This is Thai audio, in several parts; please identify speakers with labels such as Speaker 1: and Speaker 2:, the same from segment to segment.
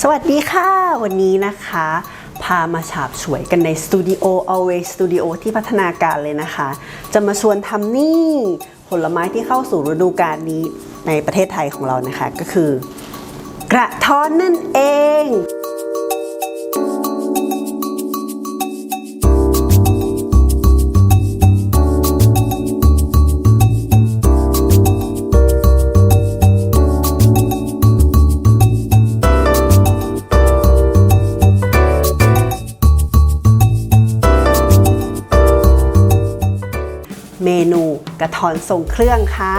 Speaker 1: สวัสดีค่ะ วันนี้นะคะ พามาฉาบฉวยกันในสตูดิโอ Always Studio ที่พัฒนาการเลยนะคะ จะมาชวนทำนี่ผลไม้ที่เข้าสู่ฤดูกาลนี้ในประเทศไทยของเรานะคะ ก็คือ กระท้อนนั่นเอง กระท้อนทรงเครื่องค่ะ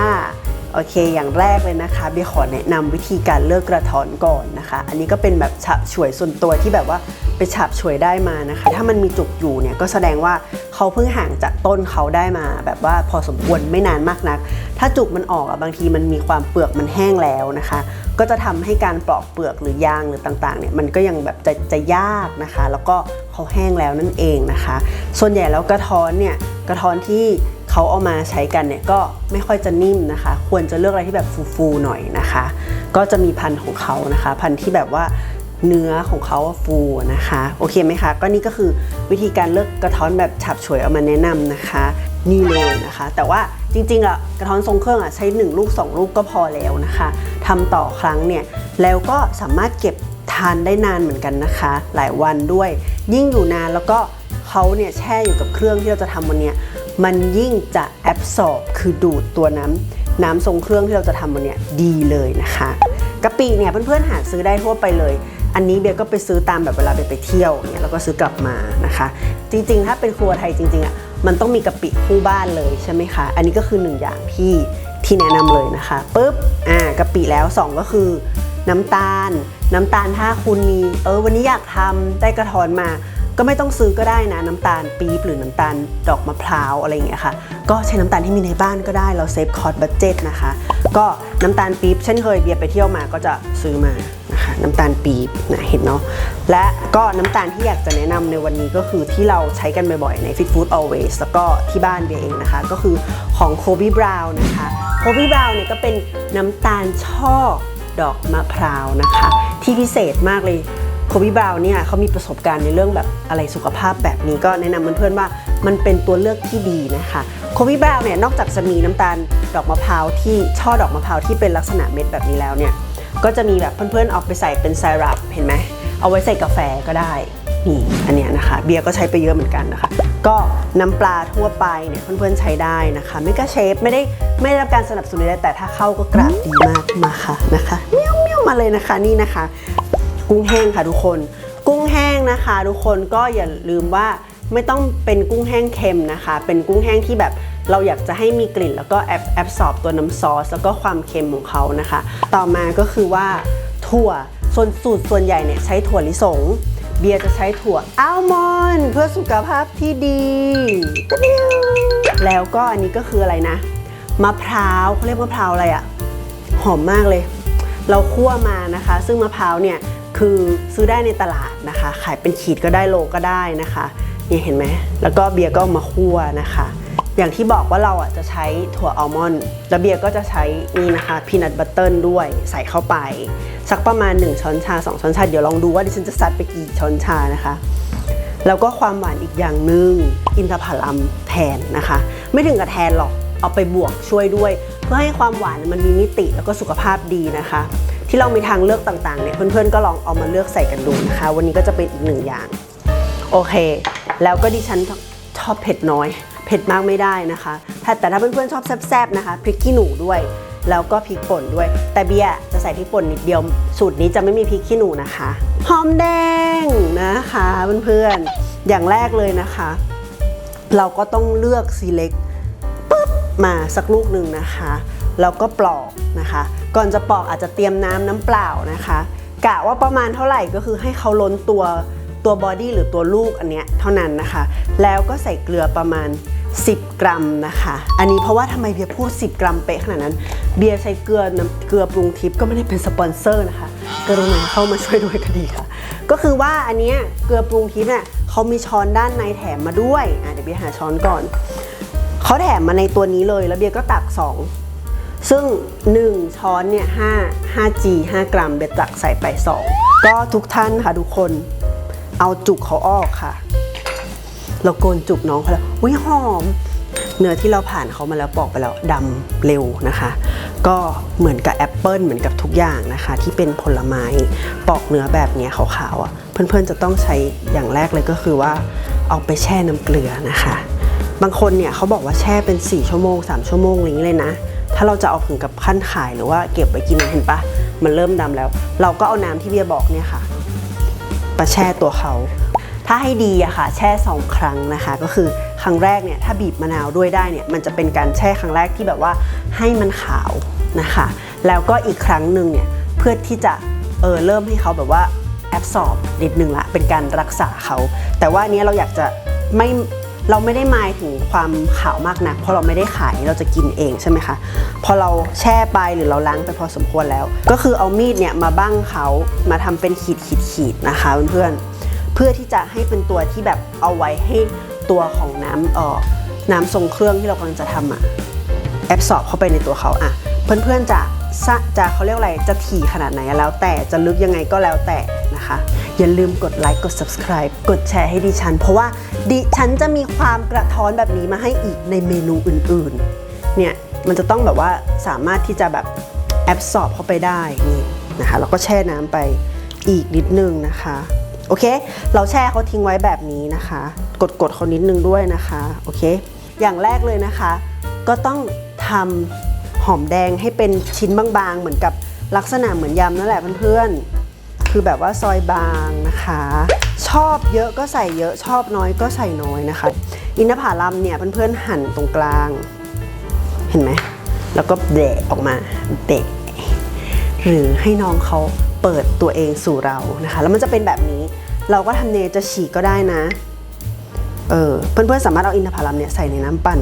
Speaker 1: โอเค อย่างแรกเลยนะคะเบียขอแนะนำวิธีการเลือกกระท้อนก่อนนะคะ อันนี้ก็เป็นแบบฉาบฉวยส่วนตัวที่แบบว่าไปฉาบฉวยได้มานะคะ ถ้ามันมีจุกอยู่เนี่ยก็แสดงว่าเขาเพิ่งห่างจากต้นเขาได้มา แบบว่าพอสมควรไม่นานมากนัก ถ้าจุกมันออกอะบางทีมันมีความเปลือกมันแห้งแล้วนะคะ ก็จะทำให้การปลอกเปลือกหรือยางหรือต่างๆเนี่ยมันก็ยังแบบจะจะยากนะคะ แล้วก็เขาแห้งแล้วนั่นเองนะคะ ส่วนใหญ่แล้วกระท้อนเนี่ยกระท้อนที่ เขาเอามาใช้กันเนี่ยก็ไม่ค่อยจะนิ่มนะคะ ควรจะเลือกอะไรที่แบบฟูๆหน่อยนะคะ ก็จะมีพันธุ์ของเขานะคะ พันธุ์ที่แบบว่าเนื้อของเขาฟูนะคะ โอเคไหมคะ ก็นี่ก็คือวิธีการเลือกกระท้อนแบบฉับฉวยเอามาแนะนำนะคะ นี่เลยนะคะ แต่ว่าจริงๆอะกระท้อนทรงเครื่องอะใช้ 1 ลูก 2 ลูกก็พอแล้วนะคะทำต่อครั้งเนี่ยแล้วก็สามารถเก็บทานได้นานเหมือนกันนะคะ หลายวันด้วย ยิ่งอยู่นานแล้วก็เขาเนี่ยแช่อยู่กับเครื่องที่เราจะทำวันเนี้ย มันยิ่งจะแอบสอบคือดูดตัวน้ำน้ำทรงเครื่องที่เราจะทำวันนี้ดีเลยนะคะกะปิเนี่ยเพื่อนๆหาซื้อได้ทั่วไปเลย อันนี้เบียร์ก็ไปซื้อตามแบบเวลาไปไปเที่ยวเนี่ยแล้วก็ซื้อกลับมานะคะ จริงๆ ถ้าเป็นครัวไทยจริงๆอะมันต้องมีกะปิคู่บ้านเลยใช่ไหมคะ อันนี้ก็คือหนึ่งอย่างที่ที่แนะนำเลยนะคะปุ๊บอ่ากะปิแล้วสองก็คือน้ำตาล น้ำตาลถ้าคุณมีเออวันนี้อยากทำได้กระท้อนมา ก็ไม่ต้องซื้อก็ได้นะน้ำตาลปี๊บหรือน้ำตาลดอกมะพร้าวอะไรอย่างเงี้ยค่ะ ก็ใช้น้ำตาลที่มีในบ้านก็ได้เราเซฟคอร์ดบัตเจ็ตนะคะ ก็น้ำตาลปี๊บเช่นเคยเบียร์ไปเที่ยวมาก็จะซื้อมานะคะน้ำตาลปี๊บนะเห็นเนาะและก็น้ำตาลที่อยากจะแนะนำในวันนี้ก็คือที่เราใช้กันบ่อยๆใน Fit Food Always แล้วก็ที่บ้านเบียร์เองนะคะ ก็คือของ Kobe Brown นะคะ Kobe Brown เนี่ยก็เป็นน้ำตาลช่อดอกมะพร้าวนะคะ ที่พิเศษมากเลย โคบีบราวน์เนี่ยเขามีประสบการณ์ในเรื่องแบบอะไรสุขภาพแบบนี้ก็แนะนำเพื่อนๆว่ามันเป็นตัวเลือกที่ดีนะคะโคบีบราวน์เนี่ยนอกจากจะมีน้ำตาลดอกมะพร้าวที่ช่อดอกมะพร้าวที่เป็นลักษณะเม็ดแบบนี้แล้วเนี่ยก็จะมีแบบเพื่อนๆเอาไปใส่เป็นไซรัปเห็นไหมเอาไว้ใส่กาแฟก็ได้นี่อันเนี้ยนะคะเบียร์ก็ใช้ไปเยอะเหมือนกันนะคะ ก็น้ำปลาทั่วไปเนี่ยเพื่อนๆใช้ได้นะคะไม่กระเชฟไม่ได้ไม่ได้รับการสนับสนุนเลยแต่ถ้าเข้าก็กราบดีมากมาค่ะนะคะเมี้ยวเมี้ยวมาเลยนะคะนี่นะคะ กุ้งแห้งค่ะทุกคน กุ้งแห้งนะคะ ทุกคนก็อย่าลืมว่าไม่ต้องเป็นกุ้งแห้งเค็มนะคะ เป็นกุ้งแห้งที่แบบเราอยากจะให้มีกลิ่น แล้วก็แอบแอบสอบตัวน้ำซอสแล้วก็ความเค็มของเขานะคะ ต่อมาก็คือว่าถั่วส่วนสูตรส่วนใหญ่เนี่ยใช้ถั่วลิสง เบียร์จะใช้ถั่วอัลมอนด์เพื่อสุขภาพที่ดี แล้วก็อันนี้ก็คืออะไรนะมะพร้าวเขาเรียกมะพร้าวอะไรอะหอมมากเลย เราคั่วมานะคะ ซึ่งมะพร้าวเนี่ย คือซื้อได้ในตลาดนะคะ ขายเป็นขีดก็ได้โลก็ได้นะคะนี่เห็นไหมแล้วก็เบียร์ก็มาคั่วนะคะ อย่างที่บอกว่าเราอะจะใช้ถั่วอัลมอนด์แล้วเบียร์ก็จะใช้นี่นะคะพีนัทบัตเติลด้วยใส่เข้าไป สักประมาณ 1 ช้อนชา 2 ช้อนชา เดี๋ยวลองดูว่าดิฉันจะซัดไปกี่ช้อนชานะคะแล้วก็ความหวานอีกอย่างหนึ่งอินทผลัมแทนนะคะ ไม่ถึงกับแทนหรอกเอาไปบวกช่วยด้วย เพื่อให้ความหวานมันมีมิติแล้วก็สุขภาพดีนะคะ ที่เรามีทางเลือกต่างๆเนี่ยเพื่อนๆก็ลองเอามาเลือกใส่กันดูนะคะ วันนี้ก็จะเป็นอีกหนึ่งอย่าง โอเค แล้วก็ดิฉันชอบเผ็ดน้อย เผ็ดมากไม่ได้นะคะแต่ถ้าเพื่อนๆชอบแซ่บๆนะคะพริกขี้หนูด้วยแล้วก็พริกป่นด้วย แต่เบียร์จะใส่พริกป่นนิดเดียว สูตรนี้จะไม่มีพริกขี้หนูนะคะหอมแดงนะคะเพื่อนๆอย่างแรกเลยนะคะ เราก็ต้องเลือกซีเล็กปุ๊บมาสักลูกหนึ่งนะคะ แล้วก็ปลอกนะคะ ก่อนจะปอกอาจจะเตรียมน้ำน้ำเปล่านะคะกะว่าประมาณเท่าไหร่ก็คือให้เขาล้นตัวตัวบอดี้หรือตัวลูกอันเนี้ยเท่านั้นนะคะ แล้วก็ใส่เกลือประมาณ 10 กรัมนะคะ อันนี้เพราะว่าทำไมเบียร์พูด 10 กรัมเป๊ะขนาดนั้น เบียร์ใช้เกลือเกลือปรุงทิพย์ก็ไม่ได้เป็นสปอนเซอร์นะคะ กรุณาเข้ามาช่วยด้วยก็ดีค่ะ ก็คือว่าอันเนี้ยเกลือปรุงทิพย์เนี่ยเขามีช้อนด้านในแถมมาด้วยอะเดี๋ยวเบียร์หาช้อนก่อนเขาแถมมาในตัวนี้เลยแล้วเบียร์ก็ตักสอง ซึ่ง 1 ช้อนเนี่ย5 5G 5 กรัมเบ็ดตักใส่ไป 2 ก็ทุกท่านค่ะทุกคนเอาจุกเขาออกค่ะ เราโกนจุกน้องเขาแล้วอุ้ยหอม เนื้อที่เราผ่านเขามาแล้วปอกไปแล้วดำเร็วนะคะ ก็เหมือนกับแอปเปิลเหมือนกับทุกอย่างนะคะ ที่เป็นผลไม้ปอกเนื้อแบบนี้ขาวๆอะ เพื่อนๆจะต้องใช้อย่างแรกเลยก็คือว่าเอาไปแช่น้ำเกลือนะคะ บางคนเนี่ยเขาบอกว่าแช่เป็น 4 ชั่วโมง 3 ชั่วโมงอะไรอย่างนี้เลยนะ ถ้าเราจะเอาถึงกับขั้นขายหรือว่าเก็บไว้กินเห็นปะมันเริ่มดำแล้ว เราก็เอาน้ำที่เบียบอกเนี่ยค่ะมาแช่ตัวเขาถ้าให้ดีอะค่ะ แช่ 2 ครั้งนะคะ ก็คือครั้งแรกเนี่ยถ้าบีบมะนาวด้วยได้เนี่ยมันจะเป็นการแช่ครั้งแรกที่แบบว่าให้มันขาวนะคะ แล้วก็อีกครั้งหนึ่งเนี่ยเพื่อที่จะเออเริ่มให้เขาแบบว่าแอบสอบนิดนึงละเป็นการรักษาเขา แต่ว่านี้เราอยากจะไม่ เราไม่ได้หมายถึงความขาวมากนักเพราะเราไม่ได้ขายเราจะกินเองใช่ไหมคะพอเราแช่ไปหรือเราล้างไปพอสมควรแล้ว ก็คือเอามีดเนี่ยมาบั้งเขามาทำเป็นขีดขีดขีดนะคะเพื่อนเพื่อที่จะให้เป็นตัวที่แบบเอาไว้ให้ตัวของน้ำเอ่อน้ำทรงเครื่องที่เรากำลังจะทำอะแอบสอบเข้าไปในตัวเขาอะเพื่อนๆจะสะจะเขาเรียกอะไรจะถี่ขนาดไหนแล้วแต่จะลึกยังไงก็แล้วแต่ นะคะ อย่าลืมกดไลค์กด subscribe กดแชร์ให้ดิฉัน เพราะว่าดิฉันจะมีความกระท้อนแบบนี้มาให้อีกในเมนูอื่นๆ เนี่ยมันจะต้องแบบว่าสามารถที่จะแบบแอบสอบเข้าไปได้นี่นะคะแล้วก็แช่น้ำไปอีกนิดนึงนะคะโอเค เราแช่เขาทิ้งไว้แบบนี้นะคะ กดกดเขานิดนึงด้วยนะคะโอเค อย่างแรกเลยนะคะ ก็ต้องทำหอมแดงให้เป็นชิ้นบางๆ เหมือนกับลักษณะเหมือนยำนั่นแหละเพื่อนๆ คือแบบว่าซอยบางนะคะ ชอบเยอะก็ใส่เยอะชอบน้อยก็ใส่น้อยนะคะ อินทผลัมเนี่ยเพื่อนๆหั่นตรงกลาง เห็นไหมแล้วก็เดะออกมาเดะหรือให้น้องเขาเปิดตัวเองสู่เรานะคะ แล้วมันจะเป็นแบบนี้เราก็ทำเนจะฉีกก็ได้นะเออเพื่อนๆสามารถเอาอินทผลัมเนี่ยใส่ในน้ำปั่น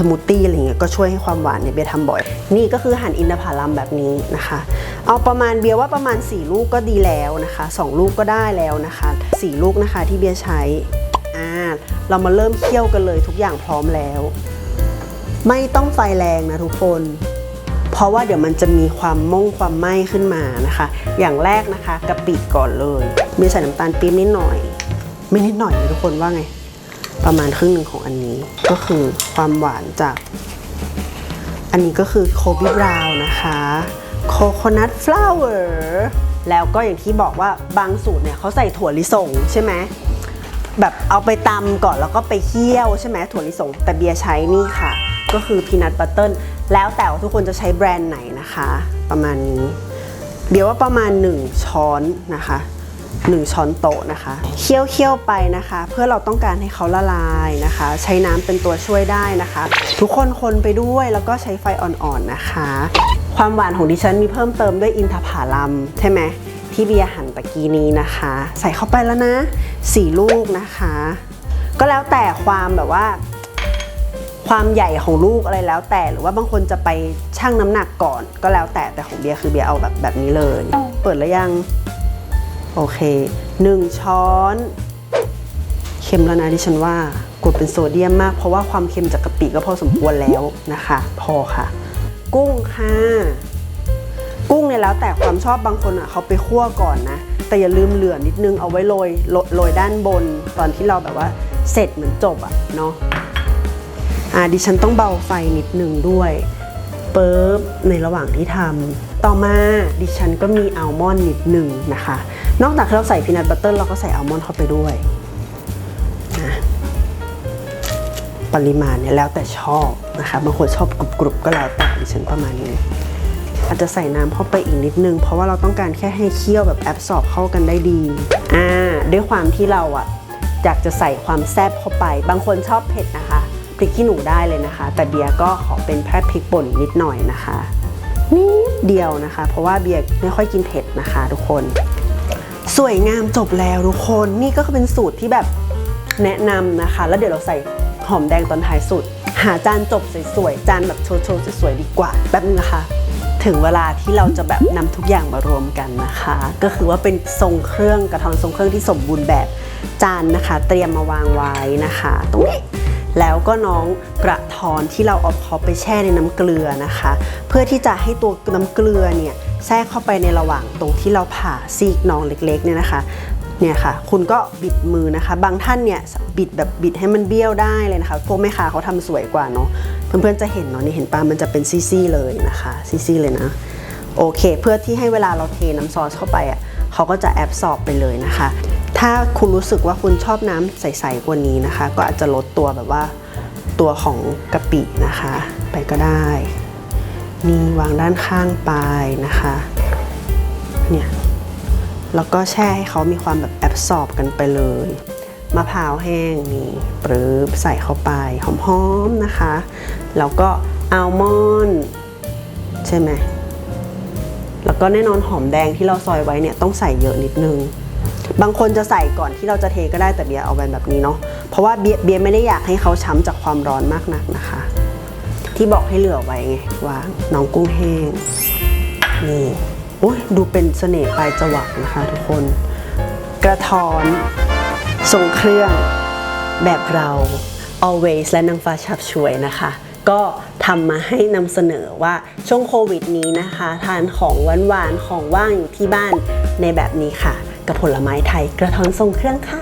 Speaker 1: สมูทตี้อะไรเงี้ยก็ช่วยให้ความหวานเนี่ยเบียร์ทำบ่อย นี่ก็คือหั่นอินทผลัมแบบนี้นะคะ เอาประมาณเบียร์ว่าประมาณ 4 ลูกก็ดีแล้วนะคะ 2 ลูกก็ได้แล้วนะคะ 4 ลูกนะคะที่เบียร์ใช้อ่าเรามาเริ่มเคี่ยวกันเลยทุกอย่างพร้อมแล้ว ไม่ต้องไฟแรงนะทุกคน เพราะว่าเดี๋ยวมันจะมีความม่งความไหม้ขึ้นมานะคะ อย่างแรกนะคะกะปิก่อนเลย มีใส่น้ำตาลปี๊บนิดหน่อย ไม่นิดหน่อยเลยทุกคนว่าไง ประมาณครึ่งหนึ่งของอันนี้ ก็คือความหวานจาก อันนี้ก็คือโคบิบราวนะคะโคโคนัทฟลาวเวอร์แล้วก็อย่างที่บอกว่าบางสูตรเนี่ยเขาใส่ถั่วลิสงใช่ไหมแบบเอาไปตำก่อนแล้วก็ไปเคี่ยวใช่ไหมถั่วลิสง แต่เบียร์ใช้นี่ค่ะ ก็คือพีนัทบัตเติลแล้วแต่ว่าทุกคนจะใช้แบรนด์ไหนนะคะ ประมาณนี้ เบียร์ว่าประมาณ 1 ช้อนนะคะ 1 ช้อนโต๊ะนะคะ เคี่ยวเคี่ยวไปนะคะ เพื่อเราต้องการให้เขาละลายนะคะ ใช้น้ำเป็นตัวช่วยได้นะคะ ทุกคนคนไปด้วยแล้วก็ใช้ไฟอ่อนๆนะคะ ความหวานของดิฉันมีเพิ่มเติมด้วยอินทผลัมใช่ไหมที่เบียร์หั่นตะกี้นี้นะคะ ใส่เข้าไปแล้วนะสี่ลูกนะคะ ก็แล้วแต่ความแบบว่า ความใหญ่ของลูกอะไรแล้วแต่หรือว่าบางคนจะไปชั่งน้ำหนักก่อน ก็แล้วแต่แต่ของเบียร์คือเบียร์เอาแบบแบบนี้เลย เปิดแล้วยัง โอเคหนึ่งช้อนเค็มแล้วนะที่ฉันว่ากดเป็นโซเดียมมากเพราะว่าความเค็มจากกะปิก็พอสมควรแล้วนะคะ พอค่ะ กุ้งค่ะ กุ้งเนี่ยแล้วแต่ความชอบบางคนอะเขาไปคั่วก่อนนะ แต่อย่าลืมเหลือนิดนึงเอาไว้โรยโรยโรยด้านบน ตอนที่เราแบบว่าเสร็จเหมือนจบอะเนาะอ่าดิฉันต้องเบาไฟนิดนึงด้วยเปุ๊บในระหว่างที่ทำต่อมาดิฉันก็มีอัลมอนด์นิดหนึ่งนะคะ นอกจากเราใส่พีนัทบัตเตอร์เราก็ใส่อัลมอนด์เข้าไปด้วยนะปริมาณเนี่ยแล้วแต่ชอบนะคะบางคนชอบกรุบๆก็แล้วแต่ดิฉันประมาณนี้ อาจจะใส่น้ำเข้าไปอีกนิดนึง เพราะว่าเราต้องการแค่ให้เคี่ยวแบบแอบสอบเข้ากันได้ดีอ่าด้วยความที่เราอะอยากจะใส่ความแซ่บเข้าไป บางคนชอบเผ็ดนะคะพริกขี้หนูได้เลยนะคะ แต่เบียร์ก็ขอเป็นแค่พริกป่นนิดหน่อยนะคะนิดเดียวนะคะ เพราะว่าเบียร์ไม่ค่อยกินเผ็ดนะคะ ทุกคน วยงามจบแล้วทุกคนนี่ก็เป็นสูตรที่แบบแนะนำนะคะ แล้วเดี๋ยวเราใส่หอมแดงตอนท้ายสุด หาจานจบสวยๆจานแบบโชว์ๆสวยๆดีกว่าแป๊บนึงนะคะ ถึงเวลาที่เราจะแบบนำทุกอย่างมารวมกันนะคะ ก็คือว่าเป็นทรงเครื่องกระทอนทรงเครื่องที่สมบูรณ์แบบจานนะคะ เตรียมมาวางไว้นะคะ ตรงนี้แล้วก็น้องกระทอนที่เราเอาเขาไปแช่ในน้ำเกลือนะคะ เพื่อที่จะให้ตัวน้ำเกลือเนี่ย แทรกเข้าไปในระหว่างตรงที่เราผ่าซีกน้องเล็กๆเนี่ยนะคะเนี่ยค่ะ คุณก็บิดมือนะคะ บางท่านเนี่ยบิดแบบบิดให้มันเบี้ยวได้เลยนะคะ พวกแม่ค้าเขาทำสวยกว่าเนาะ เพื่อนๆจะเห็นเนาะนี่เห็นปะมันจะเป็นซี่ๆเลยนะคะ ซี่ๆเลยนะ โอเค เพื่อที่ให้เวลาเราเทน้ำซอสเข้าไปอะเขาก็จะแอบสอบไปเลยนะคะ ถ้าคุณรู้สึกว่าคุณชอบน้ำใสๆกว่านี้นะคะ ก็อาจจะลดตัวแบบว่าตัวของกะปินะคะ ไปก็ได้ นี่วางด้านข้างไปนะคะ เนี่ย แล้วก็แช่ให้เขามีความแบบแอบสอบกันไปเลย มะพร้าวแห้งนี่ปรื๊บใส่เข้าไปหอมๆนะคะ แล้วก็อัลมอนด์ใช่ไหม แล้วก็แน่นอนหอมแดงที่เราซอยไว้เนี่ยต้องใส่เยอะนิดนึง บางคนจะใส่ก่อนที่เราจะเทก็ได้แต่เบียร์เอาไปแบบนี้เนาะ เพราะว่าเบียร์เบียร์ไม่ได้อยากให้เขาช้ำจากความร้อนมากนักนะคะ ที่บอกให้เหลือไว้ไงว่าน้องกุ้งแห้งนี่โอ้ยดูเป็นเสน่ห์ปลายจวักนะคะทุกคน กระท้อนทรงเครื่องแบบเรา always และนางฟ้าฉับช่วยนะคะ ก็ทำมาให้นำเสนอว่าช่วงโควิดนี้นะคะ ทานของหวานๆ ของว่างอยู่ที่บ้านในแบบนี้ค่ะ กับผลไม้ไทยกระท้อนทรงเครื่องค่ะ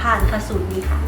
Speaker 1: ผ่านค่ะสูตรนี้ค่ะ